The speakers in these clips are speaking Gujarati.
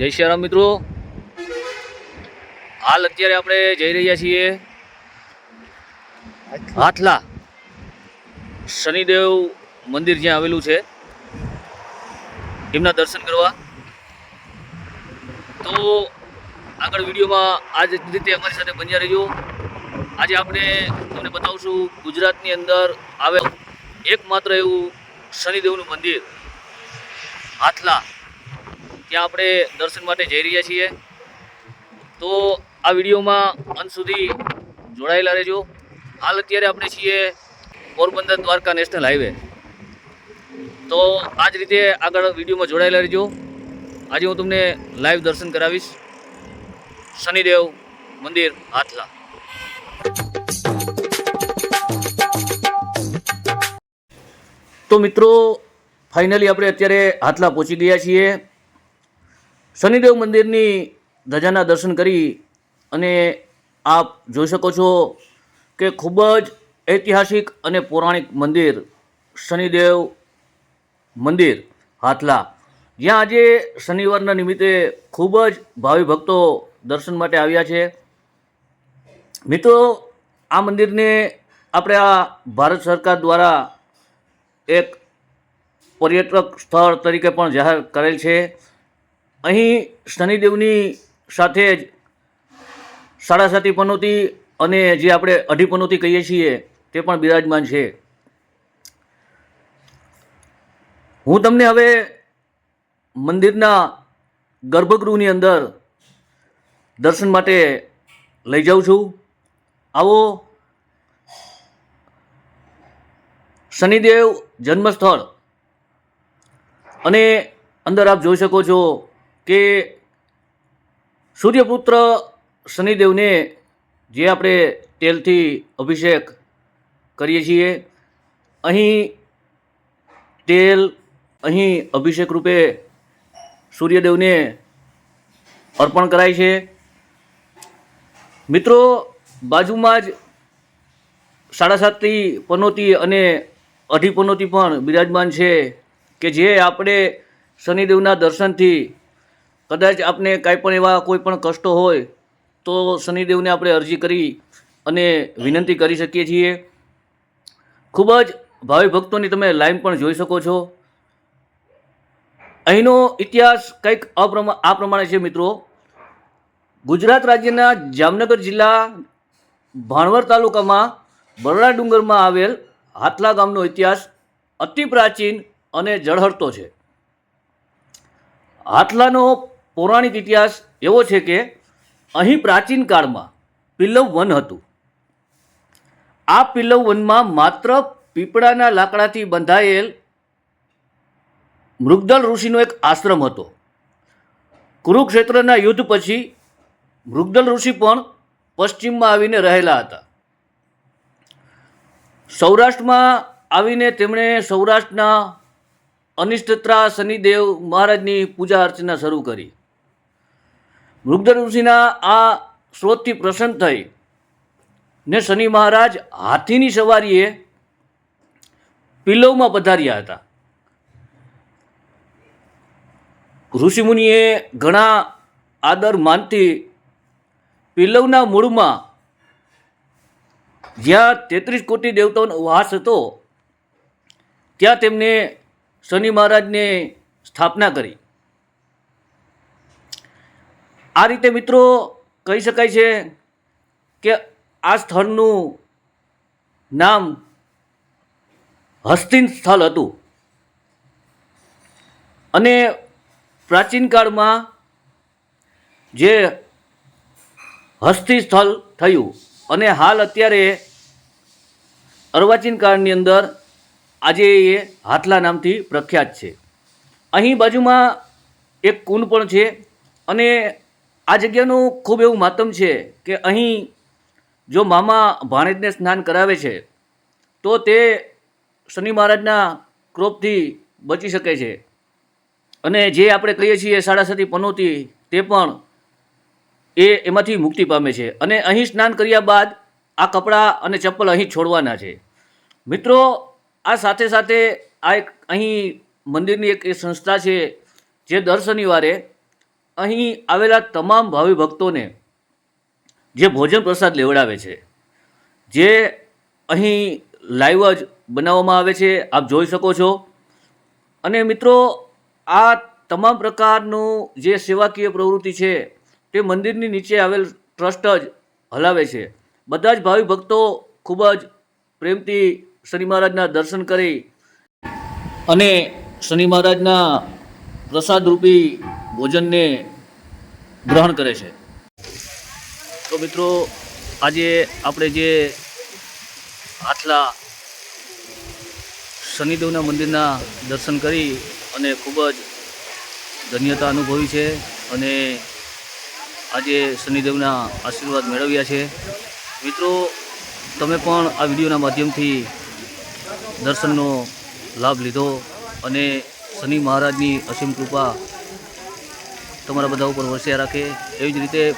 જય શ્રીરામ મિત્રો. હાલ અત્યારે આપણે જઈ રહ્યા છીએ હાથલા શનિદેવ મંદિર જ્યાં આવેલું છે. એમના દર્શન કરવા. તો આગળ વિડીયોમાં આ જ રીતે અમારી સાથે બન્યા રહેજો. આજે આપણે તમને બતાવશું ગુજરાતની અંદર આવેલ એકમાત્ર એવું શનિદેવનું મંદિર. હાથલા ત્યાં આપણે દર્શન માટે જઈ રહ્યા છીએ. તો આ વિડીયોમાં અંત સુધી જોડાયેલા રહેજો. હાલ અત્યારે આપણે છીએ પોરબંદર દ્વારકા નેશનલ હાઈવે. તો આ જ રીતે આગળ વિડીયોમાં જોડાયેલા રહેજો. આજે હું તમને લાઈવ દર્શન કરાવીશ. શનિદેવ મંદિર હાથલા. તો મિત્રો, ફાઇનલી આપણે અત્યારે હાથલા પહોંચી ગયા છીએ. શનિદેવ મંદિરની ધજાના દર્શન કરી અને આપ જોઈ શકો છો કે ખૂબ જ ઐતિહાસિક અને પૌરાણિક મંદિર, શનિદેવ મંદિર હાથલા. જ્યાં આજે શનિવારના નિમિત્તે ખૂબ જ ભાવિ ભક્તો દર્શન માટે આવ્યા છે. મિત્રો, આ મંદિરને આપણે આ ભારત સરકાર દ્વારા એક પર્યટક સ્થળ તરીકે પણ જાહેર કરેલ છે. અહીં શનિદેવની સાથે જ સાડા સાતી પનોતી અને જે આપણે અઢી પનોતી કહીએ છીએ, તે પણ બિરાજમાન છે. હું તમને હવે મંદિરના ગર્ભગૃહની અંદર દર્શન માટે લઈ જાઉં છું. આવો. શનિદેવ જન્મસ્થળ. અને અંદર આપ જોઈ શકો છો કે સૂર્યપુત્ર શનિદેવને જે આપણે તેલથી અભિષેક કરીએ છીએ, અહીં તેલ, અહીં અભિષેક રૂપે સૂર્યદેવને અર્પણ કરાય છે. મિત્રો, બાજુમાં જ સાડા સાતથી પનોતી અને અઢી પનોતી પણ બિરાજમાન છે કે જે આપણે શનિદેવના દર્શનથી કદાચ આપને કાંઈ પણ એવા કોઈ પણ કષ્ટો હોય, તો શનિદેવને આપણે અરજી કરી અને વિનંતી કરી શકીએ છીએ. ખૂબ જ ભાવિ ભક્તોની તમે લાઈન પણ જોઈ શકો છો. અહીંનો ઇતિહાસ કંઈક અપ્રમા, આ પ્રમાણે છે મિત્રો. ગુજરાત રાજ્યના જામનગર જિલ્લા ભાણવર તાલુકામાં બરડા ડુંગરમાં આવેલ હાથલા ગામનો ઇતિહાસ અતિ પ્રાચીન અને જળહળતો છે. હાથલાનો પૌરાણિક ઇતિહાસ એવો છે કે અહીં પ્રાચીન કાળમાં પિલ્લવ વન હતું. આ પિલ્લવ વનમાં માત્ર પીપળાના લાકડાથી બંધાયેલ મૃગદલ ઋષિનો એક આશ્રમ હતો. કુરુક્ષેત્રના યુદ્ધ પછી મૃગદલ ઋષિ પણ પશ્ચિમમાં આવીને રહેલા હતા. સૌરાષ્ટ્રમાં આવીને તેમણે સૌરાષ્ટ્રના અનિષ્ટત્રા શનિદેવ મહારાજની પૂજા અર્ચના શરૂ કરી. મૃગદલ ઋષિના આ સ્રોતથી પ્રસન્ન થઈ ને શનિ મહારાજ હાથીની સવારીએ પિલ્લવમાં પધાર્યા હતા. ઋષિમુનિએ ઘણા આદર માનતી પિલ્લવના મૂળમાં જ્યાં તેત્રીસ કોટી દેવતાઓનો વાસ હતો, ત્યાં તેમને શનિ મહારાજને સ્થાપના કરી. આ રીતે મિત્રો કહી શકાય છે કે આ સ્થળનું નામ હસ્તિન સ્થળ હતું. અને પ્રાચીન કાળમાં જે હસ્તી સ્થળ થયું અને હાલ અત્યારે અર્વાચીન કાળની અંદર આજે એ હાથલા નામથી પ્રખ્યાત છે. અહીં બાજુમાં એક કુંડ પણ છે અને આ જગ્યાનું ખૂબ એવું માતમ છે કે અહીં જો મામા ભાણેજને સ્નાન કરાવે છે, તો તે શનિ મહારાજના ક્રોપથી બચી શકે છે. અને જે આપણે કહીએ છીએ સાડા સાતી પનોતી, તે પણ એ એમાંથી મુક્તિ પામે છે. અને અહીં સ્નાન કર્યા બાદ આ કપડાં અને ચપ્પલ અહીં છોડવાના છે. મિત્રો, આ સાથે સાથે આ એક અહીં મંદિરની એક સંસ્થા છે, જે દર શનિવારે અહીં આવેલા તમામ ભાવિ ભક્તોને જે ભોજન પ્રસાદ લેવડાવે છે, જે અહીં લાઈવ જ બનાવવામાં આવે છે, આપ જોઈ શકો છો. અને મિત્રો, આ તમામ પ્રકારનું જે સેવાકીય પ્રવૃત્તિ છે, તે મંદિરની નીચે આવેલ ટ્રસ્ટ જ હલાવે છે. બધા જ ભાવિ ભક્તો ખૂબ જ પ્રેમથી શનિ મહારાજના દર્શન કરી અને શનિ મહારાજના પ્રસાદરૂપી ભોજનને ગ્રહણ કરે છે. તો મિત્રો, આજે આપણે જે આટલા શનિદેવના મંદિરના દર્શન કરી અને ખૂબ જ ધન્યતા અનુભવી છે અને આજે શનિદેવના આશીર્વાદ મેળવ્યા છે. મિત્રો, તમે પણ આ વિડીયોના માધ્યમથી દર્શનનો લાભ લીધો અને શનિ મહારાજની અસીમ કૃપા તમારા બધા ઉપર વરસ્યા રાખે. એવી જ રીતે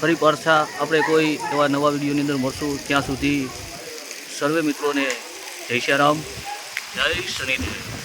ફરી પાછા આપણે કોઈ એવા નવા વિડીયોની અંદર મળશું ત્યાં સુધી. સર્વે મિત્રોને જય શ્રી રામ. જય શનિદેવ.